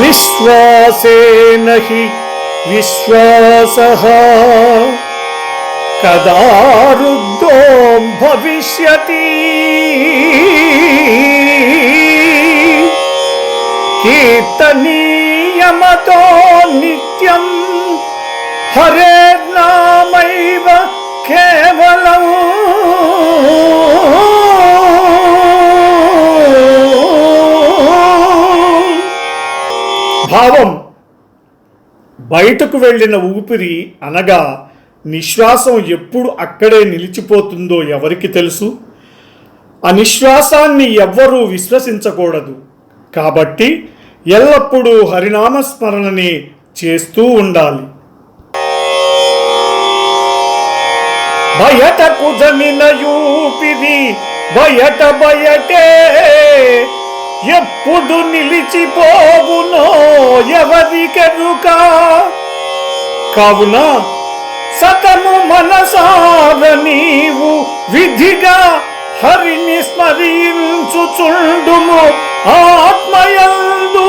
విశ్వాసేన హి విశ్వాసః. కదా రుద్ధో భవిష్యతి. కీర్తనీయమతో నిత్యం హరేర్నామైవ భావం బయటకు వెళ్ళిన ఊపిరి అనగా నిశ్వాసం ఎప్పుడు అక్కడే నిలిచిపోతుందో ఎవరికి తెలుసు? ఆ నిశ్వాసాన్ని ఎవ్వరూ విశ్వసించకూడదు. కాబట్టి ఎల్లప్పుడూ హరినామస్మరణని చేస్తూ ఉండాలి. బయట జమిన యూపిది బయట బయటే ఎప్పుడు నిలిచిపోవునో ఎవరికెరుక కావున సతము మనసార నీవు విధిగా హరిని స్మరించుచుండుము. ఆత్మయందు